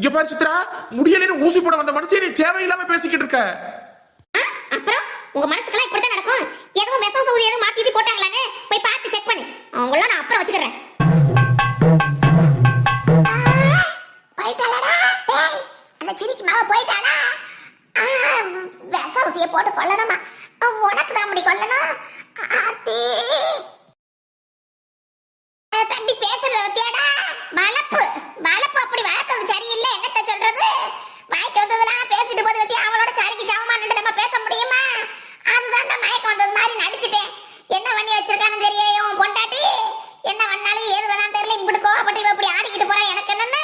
இங்க பாரு சித்ரா முடியலன்னு ஊசி போட வந்த மனுஷன் நீ தேவையில்லாம பேசிக்கிட்டு இருக்க. அப்புறம் உங்க மனசுக்கெல்லாம் இப்படிதான் நடக்கும். எதுவும் விஷம் சவுதி எதுவும் மாத்தி போட்டாங்களான்னு போய் பார்த்து செக் பண்ணு. அவங்களாம் நான் அப்புறம் வச்சுக்கிறேன். போயிட்டாளடா. அந்த சிரிக்கு மாவ போயிட்டாளா? விஷ ஊசியை போட்டு கொல்லணுமா? உனக்கு தான் முடி கொல்லணும். தம்பி பேச. மயக்கம் வந்தது மாதிரி நடிச்சுட்டேன். என்ன பண்ணி வச்சிருக்கான்னு தெரியலையே பொண்டாட்டி. என்ன பண்ணாலும் ஏது வேணாலும் தெரியல. இப்படி கோவப்பட்டு இப்படி ஆடிக்கிட்டு போறா எனக்கு என்னன்னு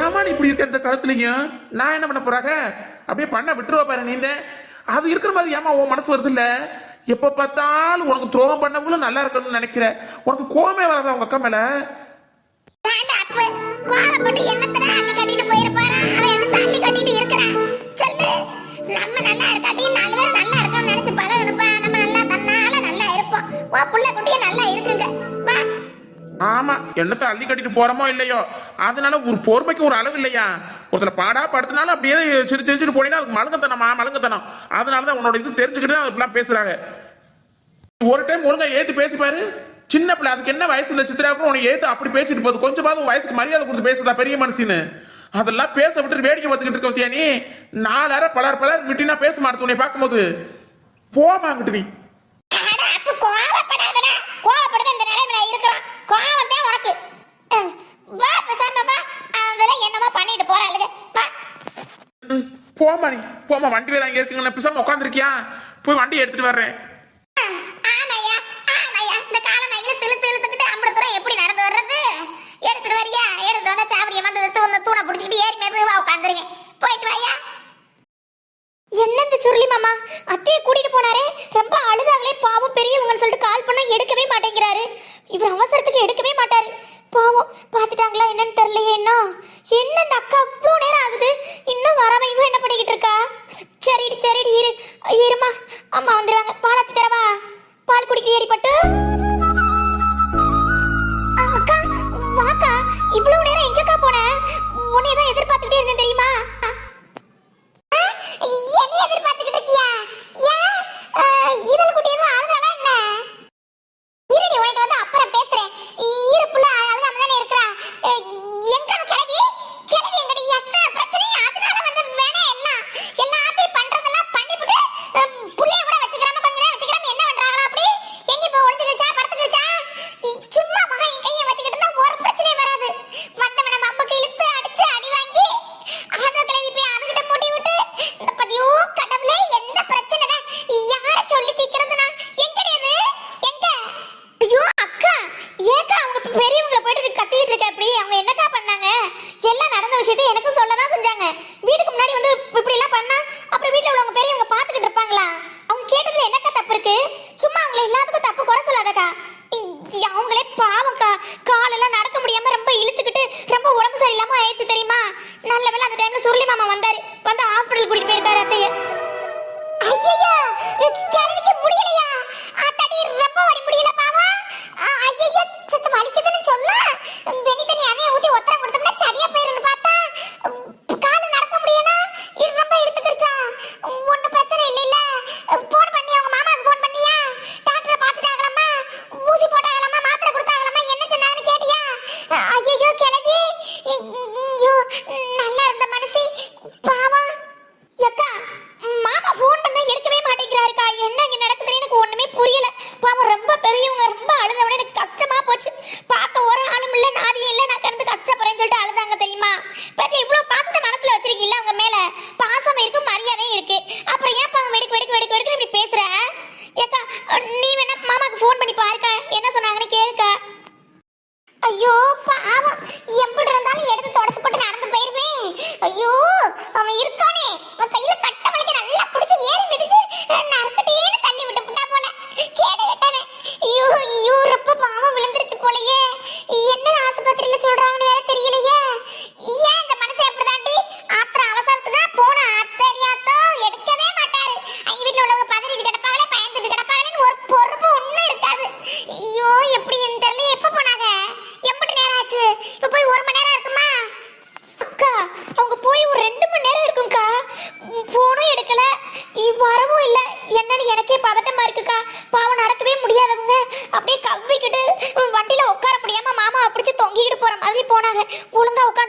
ஏமான் இப்படி இருக்க இந்த காலத்துலையும் நான் என்ன பண்ண போறாங்க அப்படியே பண்ண விட்டுருவா பாரு நீந்த. அது இருக்கிற மாதிரி ஏமா உன் மனசு வருது இல்லை எப்போ பார்த்தாலும் உனக்கு துரோகம் பண்ணவங்களும் நல்லா இருக்கணும்னு நினைக்கிற. உனக்கு கோமே வராத உங்க அக்கா மேல? நம்ம நல்லா இருப்போம். உன் புள்ள குட்டிய நல்லா இருக்குங்க. ஆமா என்னத்தை அள்ளி கட்டிட்டு போறோமோ இல்லையோ? அதனால ஒரு பொறுமைக்கு ஒரு அளவு இல்லையா? ஒருத்தனை பாடா படுத்தினாலும் அப்படியே சிரிச்சு சிரிச்சுட்டு போனீங்கன்னா அதுக்கு மலங்கத்தனமா மலங்கத்தனம் அதனாலதான் உன்னோட இது தெரிஞ்சுக்கிட்டு தான் அதுக்கெல்லாம் பேசுறாங்க. ஒரு டைம் ஒழுங்கா ஏத்து பேசிப்பாரு சின்ன பிள்ளை அதுக்கு என்ன வயசுல சித்திராவுக்கு உனக்கு ஏத்து அப்படி பேசிட்டு போகுது. கொஞ்சமாவது வயசுக்கு மரியாதை கொடுத்து பேசுதா பெரிய மனுஷன்னு? அதெல்லாம் பேச விட்டு வேடிக்கை பார்த்துக்கிட்டு இருக்கோம் நீ? நாலாயிரம் பலர் பலர் விட்டினா பேச மாட்டேன் உன்னை பார்க்கும்போது. போமாங்கிட்டு நீ. போமா நீ. போமா வண்டி வேலை அங்கே இருக்குங்கண்ணா பிசாம உட்காந்துருக்கியா போய் வண்டி எடுத்துட்டு வர்றேன்.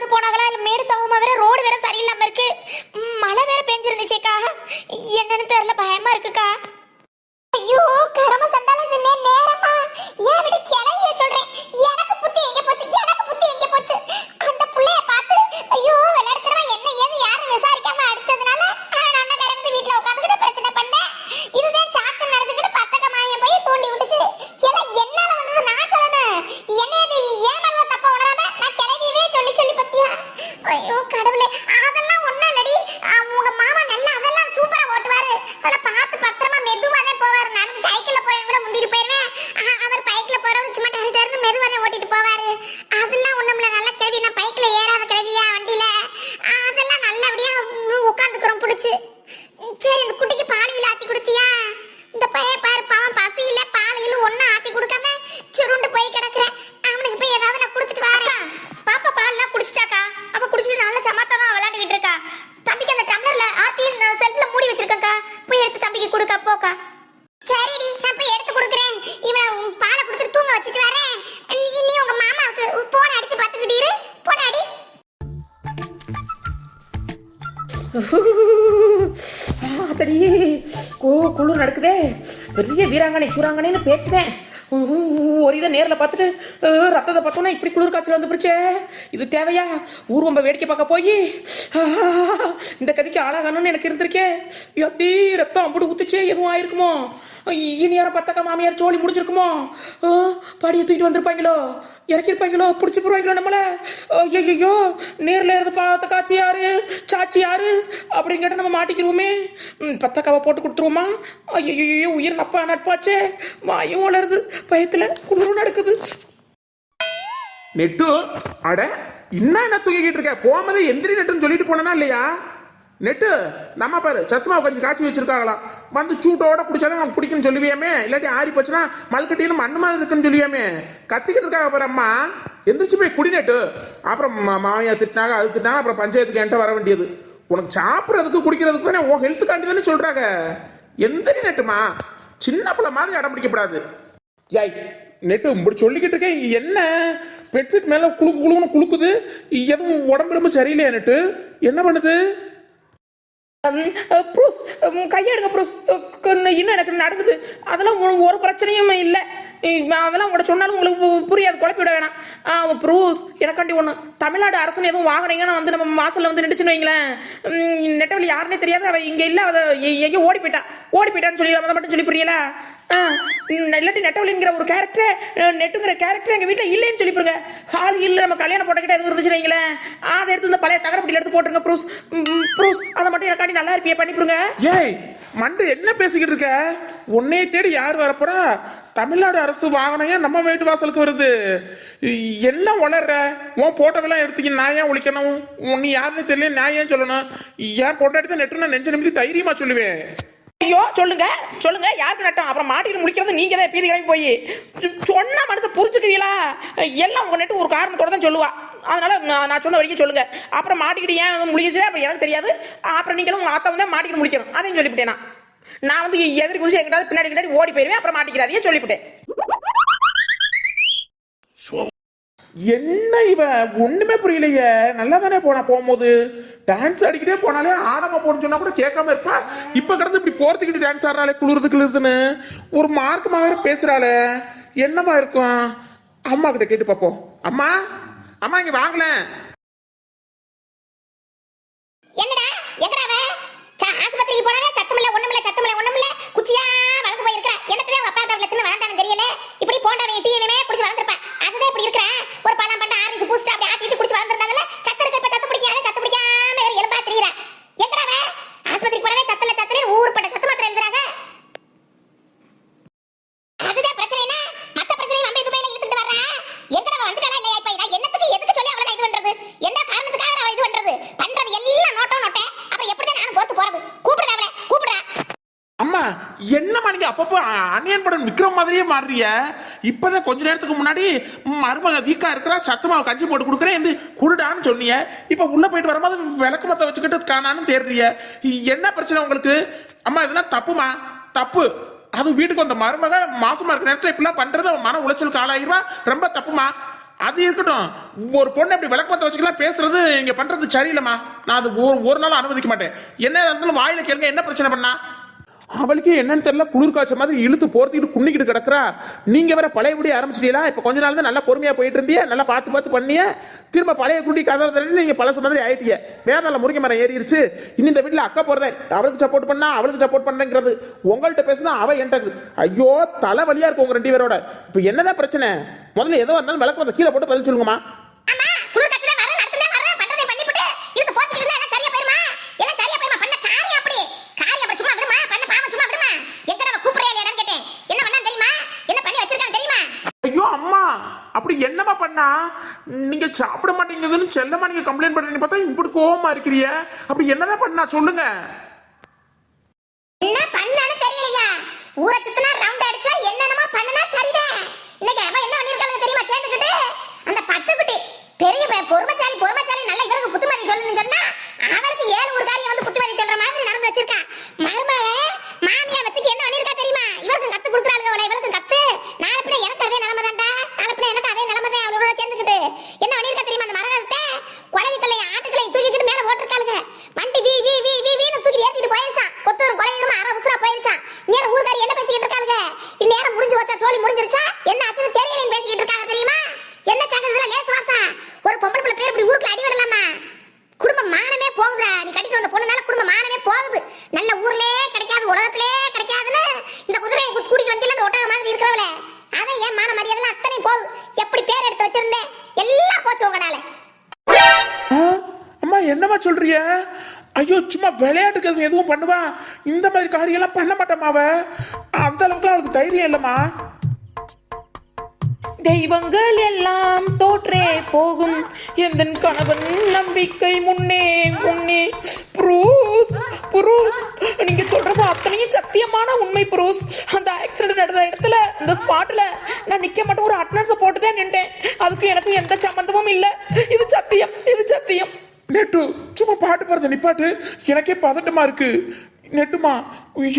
ஒழுங்கா போனாங்களா? இல்ல மேடு தவமா வேற ரோடு வேற சரியில்லாம இருக்கு. மழை வேற பெஞ்சிருந்துச்சேக்கா. என்னன்னு தெரியல பயமா இருக்குக்கா. கோ குளிர் நடக்குதே. பெரிய வீராங்கனை சூராங்கனைன்னு பேச்சுதேன் ஒரு இதை நேரில் பார்த்துட்டு ரத்தத்தை பார்த்தோன்னா இப்படி குளிர் காய்ச்சல் வந்து பிடிச்சே இது தேவையா? ஊர்வம்ப வேடிக்கை பார்க்க போய். இந்த கதிக்கு ஆளாகணும்னு எனக்கு இருந்திருக்கே. எத்தி ரத்தம் அப்படி ஊத்துச்சே எதுவும் ஆயிருக்குமோ? இனி யாரும் பத்தக்கா மாமியார் சோழி முடிஞ்சிருக்குமோ? படியை தூக்கிட்டு வந்திருப்பாங்களோ? இறக்கிருப்பாங்களோ? பிடிச்சி போடுவாங்களோ நம்மள? ஐயோ நேரில் இருந்து பார்த்த காட்சி யாரு? சாட்சி யாரு? அப்படின்னு கேட்டா நம்ம மாட்டிக்கிருவோமே. பத்தக்காவை போட்டு கொடுத்துருவோமா? ஐயோ உயிர் நப்பா நட்பாச்சே. வாயும் வளருது பயத்தில் குளிரும் நடக்குது. நெட்டு அட என்ன என்ன தூங்கிக்கிட்டு இருக்க? போமதே எந்திரி நெட்டுன்னு சொல்லிட்டு போனனா இல்லையா? நெட்டு நம்ம பாரு சத்துமா கொஞ்சம் காய்ச்சி வச்சிருக்காங்களாம் வந்து சூட்டோட குடிச்சாதான் உனக்கு பிடிக்குன்னு சொல்லுவியாமே. இல்லாட்டி ஆறி போச்சுன்னா மல்கட்டின்னு மண்ணு மாதிரி இருக்குன்னு சொல்லுவியாமே. கத்திக்கிட்டு இருக்காங்க பாரு அம்மா. எந்திரிச்சு போய் குடிநெட்டு அப்புறம் மா- மாமியார் திட்டினாங்க அது திட்டினாங்க அப்புறம் பஞ்சாயத்துக்கு என்கிட்ட வர வேண்டியது. உனக்கு சாப்பிட்றதுக்கு குடிக்கிறதுக்கு தானே உன் ஹெல்த்துக்காண்டி தானே சொல்கிறாங்க எந்திரி நெட்டுமா. சின்ன பிள்ளை மாதிரி அடம் பிடிக்கப்படாது. யாய் நெட்டு இப்படி சொல்லிக்கிட்டு இருக்கேன். என்ன? பெட்ஷீட் மேலே குளுக்கு குளுன்னு குளுக்குது. எதுவும் உடம்பு ரொம்ப சரியில்லையா நெட்டு? என்ன பண்ணுது? ப்ரூஸ் கையெடுங்க ப்ரூஸ். இன்னும் எனக்கு நடந்தது அதெல்லாம் ஒரு- பிரச்சனையும் இல்லை. அதெல்லாம் உங்களோட சொன்னாலும் உங்களுக்கு பு- புரியாது. குழப்பி விட வேணாம். ப்ரூஸ் எனக்காண்டி ஒன்று தமிழ்நாடு அரசன் எதுவும் வாங்கினீங்கன்னா வந்து நம்ம வாசல்ல வந்து நின்றுச்சுன்னு வைங்களேன். ம், நெட்டவழி யாருன்னே தெரியாது. அவள் இங்கே இல்லை. அதை எங்கேயோ ஓடி போயிட்டா. ஓடி போயிட்டான்னு சொல்லி அதை மட்டும் சொல்லி புரியல. இல்லாட்டி நெட்டவழிங்கிற ஒரு கேரக்டர் நெட்டுங்கிற கேரக்டர் எங்கள் வீட்டில் இல்லைன்னு சொல்லி பாருங்க ஹால் இல்லை நம்ம கல்யாணம் போட்டக்கிட்ட எதுவும் இருந்துச்சு வைங்களேன். அதை எடுத்து இந்த பழைய தகரப்பட்டியில் எடுத்து போட்டுருங்க ப்ரூஸ் ப்ரூஸ் அதை மட்டும் எனக்காண்டி நல்லா இருப்பியே பண்ணி ஏய் மண்டு என்ன பேசிக்கிட்டு இருக்க? உன்னைய தேடி யார் வரப்போறா? தமிழ்நாடு அரசு வாகனம் நம்ம வீட்டு வாசலுக்கு வருது. என்ன உளர்ற? உன் போட்டோவெல்லாம் எடுத்துக்கி நான் ஏன் ஒழிக்கணும்? உன் நீ யாருன்னு தெரியல நான் ஏன் சொல்லணும்? ஏன் போட்டோ எடுத்து நெட்டு நான் நெஞ்ச நிமித்தி தைரியமா சொல்லுவேன். ஐயோ சொல்லுங்க சொல்லுங்க யாருக்கு நட்டம்? அப்புறம் மாட்டிட்டு முடிக்கிறது நீங்க தான் பீதி கிளம்பி போய். சொன்ன சொன்னா மனசை புரிஞ்சுக்கிறீங்களா? எல்லாம் உங்க நட்டு ஒரு காரணத்தோட தான் சொல்லுவா. அதனால நான் சொன்ன வரைக்கும் சொல்லுங்க. அப்புறம் மாட்டிக்கிட்டு ஏன் வந்து முடிஞ்சிச்சு? அப்புறம் எனக்கு தெரியாது. அப்புறம் நீங்களும் உங்க ஆத்தா வந்து மாட்டிக்கிட்டு முடிக்கணும். அதையும் சொல்லிவிட்டேன் நான். வந்து எதிர்க்கு குதிச்சு பின்னாடி பின்னாடி ஓடி போயிருவேன் அப்புறம் மாட்டிக்கிறாதையே சொல்லிவிட்டேன். என்ன இவ? ஒண்ணுமே புரியலையே. நல்லா தானே போனா போகும்போது? டான்ஸ் ஆடிக்கிட்டே போனாலே ஆடாம போன்னு சொன்னா கூட கேட்காம இருப்பா? இப்ப கிடந்து இப்படி போறதுக்கிட்டு டான்ஸ் ஆடுறாளே குளிருது குளிருதுன்னு ஒரு மார்க்கமாக வேற பேசுறாளே. என்னவா இருக்கும்? அம்மா கிட்ட கேட்டு பார்ப்போம் அம்மா? அம்மா இங்க வாங்கலேன் என்னடா? என்னம்மா நீங்க அப்பப்போ அ- அந்நியன் படம் விக்ரம் மாதிரியே மாறுறிய இப்பதான் கொஞ்ச நேரத்துக்கு முன்னாடி மருமக வீக்கா இருக்கிறா சத்துமாவை கஞ்சி போட்டு கொடுக்குறேன் என்று குருடான்னு சொன்னீங்க. இப்ப உள்ள போயிட்டு வரும்போது விளக்கு மத்த வச்சுக்கிட்டு காணான்னு தேடுறீங்க. என்ன பிரச்சனை உங்களுக்கு? அம்மா இதெல்லாம் தப்புமா? தப்பு. அது வீட்டுக்கு வந்த மருமக மாசமா இருக்கிற நேரத்துல இப்படிலாம் பண்றது அவன் மன உளைச்சலுக்கு ஆளாயிருவா? ரொம்ப தப்புமா? அது இருக்கட்டும். ஒரு பொண்ணு அப்படி விளக்கமத்த வச்சுக்கலாம் பேசுறது நீங்க பண்றது சரியில்லைம்மா. நான் அது ஒரு ஒரு நாள் அனுமதிக்க மாட்டேன். என்ன இருந்தாலும் வாயில கேளுங்க என்ன பிரச்சனை பண்ணா? அவளுக்கு என்னன்னு தெரியல குளிர் காய்ச்ச மாதிரி இழுத்து போர்த்திக்கிட்டு குன்னிக்கிட்டு கிடக்குறா. நீங்க வேற பழையபடி ஆரம்பிச்சிட்டீங்களா? இப்ப கொஞ்ச நாள் தான் நல்லா பொறுமையா போயிட்டு இருந்திய நல்லா பார்த்து பார்த்து பண்ணிய. திரும்ப பழைய குண்டி கதை தள்ளி நீங்க பழச மாதிரி ஆயிட்டீங்க. வேதால முருங்கை மரம் ஏறிடுச்சு இனி இந்த வீட்டுல அக்கா போறதே அவளுக்கு சப்போர்ட் பண்ணா அவளுக்கு சப்போர்ட் பண்றேங்கிறது. உங்கள்கிட்ட பேசுனா அவ என்கிட்ட ஐயோ தலை வலியா இருக்கும் உங்க ரெண்டு பேரோட. இப்ப என்னதான் பிரச்சனை? முதல்ல ஏதோ இருந்தாலும் விளக்கு வந்து கீழே போட்டு பதில் சொல்லுங்கம்மா ஆமா குளிர் காய்ச்சல வர நடத்துனே வர பண்றதை பண்ணிவிட்டு இழுத்து போட்டுக்கிட்டு இருந்தா எல்லாம் சரியா போயிருமா எல்லாம் சரியா போயிருமா பண்ண காரியம் அப்படி காரியம் அப்படி சும்மா விடுமா பண்ண பாவம் சும்மா விடுமா எங்க நம்ம கூப்பிடுறியா இல்லையான்னு கேட்டேன் என்ன பண்ணா தெரியுமா என்ன பண்ணி வச்சிருக்கான்னு தெரியுமா ஐயோ அம்மா அப்படி என்னம்மா பண்ணா நீங்க சாப்பிட மாட்டேங்குதுன்னு செல்லமா நீங்க கம்ப்ளைண்ட் பண்றீங்க பார்த்தா இப்படி கோவமா இருக்கிறிய. அப்படி என்னதான் பண்ணா? சொல்லுங்க. என்ன பண்ணான்னு தெரியலையா? ஊரை சுத்தினா ரவுண்ட் அடிச்சா என்னென்னமா பண்ணனா சரிதான். இன்னைக்கு அவ என்ன பண்ணிருக்காங்க தெரியுமா? சேர்ந்துக்கிட்டு? அந்த பத்து குட்டி பெரிய பொறுமைச்சாலி பொறுமைச்சாலி பொறுமைசாலி நல்ல இவருக்கு புத்துமதி சொல்லணும்னு சொன்னா அவருக்கு ஏழு ஒரு காரியம் வந்து புத்துமதி சொல்ற மாதிரி நடந்து வச்சிருக்கா மருமகளே மாமியா வச்சுட்டு என்ன பண்ணிருக்கா தெரியுமா இவருக்கு கத்து கொடுக்குறாளுங்க அவளை இவளுக்கு கத்து நாளை பின்ன எனக்கு அதே நிலைமை தான்டா நாளை பின்ன எனக்கு அதே நிலைமை தான் அவளோட சேர்ந்துக்கிட்டு என்ன பண்ணிருக்கா தெரியுமா அந்த மரகத்தை குழவிக்கலையும் ஆட்டுக்களையும் தூக்கிக்கிட்டு மேல போட்டிருக்காளுங்க வண்டி வீ வீ வீ வீ வீன்னு தூக்கி ஏத்திட்டு போயிருச்சான் கொத்தூர் கொலையுமா அரை உசுரா போயிருச்சான் நேரம் ஊர்காரி என்ன பேசிக்கிட்டு இருக்காங்க இந்நேரம் முடிஞ்சு வச்சா சோழி முடிஞ்சிருச்சா என்ன ஆச்சுன்னு தெரியலன்னு பேசிக்கிட்டு இருக்காங்க தெரியுமா என்ன சங்கத்துல லேசு வாசா ஒரு பொம்பளை பிள்ளை பேர் இப்படி ஊருக்குள்ள அடி விடலாமா குடும்ப மானமே போகுதுடா நீ கட்டிட்டு வந்த பொண்ணுனால குடும்ப மானமே போகுது நல்ல ஊர்லயே கிடைக்காது உலகத்திலே கிடைக்காதுன்னு இந்த குதிரையை கூட்டி- கூட்டிட்டு வந்து அந்த ஒட்டக மாதிரி இருக்கிறவளே அதான் ஏன் மான மரியாதை அத்தனை போகுது எப்படி பேர் எடுத்து வச்சிருந்தேன் எல்லாம் போச்சு உங்கனால ஆ? அம்மா என்னம்மா சொல்றிய? ஐயோ சும்மா விளையாட்டுக்கு அது எதுவும் பண்ணுவா? இந்த மாதிரி காரியெல்லாம் பண்ண மாட்டாமா அவ. அந்த அளவுக்கு அவளுக்கு தைரியம் இல்லம்மா. தெய்வங்கள் எல்லாம் தோற்றே போகும். எந்த கணவன் நம்பிக்கை முன்னே முன்னே. Bruce Bruce. நீங்க சொல்றது அத்தனையும் சத்தியமான உண்மை புரூஸ். அந்த ஆக்சிடென்ட் நடந்த இடத்துல இந்த ஸ்பாட்ல நான் நிக்க மாட்டேன். ஒரு அட்டனன்ஸை போட்டுதான் நின்றேன். அதுக்கு எனக்கு எந்த சம்பந்தமும் இல்ல. இது சத்தியம் இது சத்தியம். நெட்டு சும்மா பாட்டு பாடுறது நிப்பாட்டு. எனக்கே பதட்டமா இருக்கு. நெட்டுமா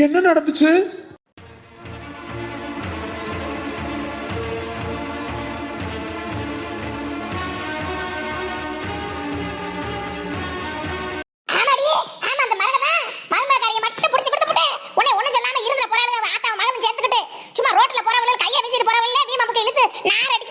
என்ன நடந்துச்சு? ஆமா மட்டும் சும்மா ரோட்ல போறவங்க கையை வீசிட்டு போறவங்க வீ மாமுக்கு இழுத்து நார் அடிச்சு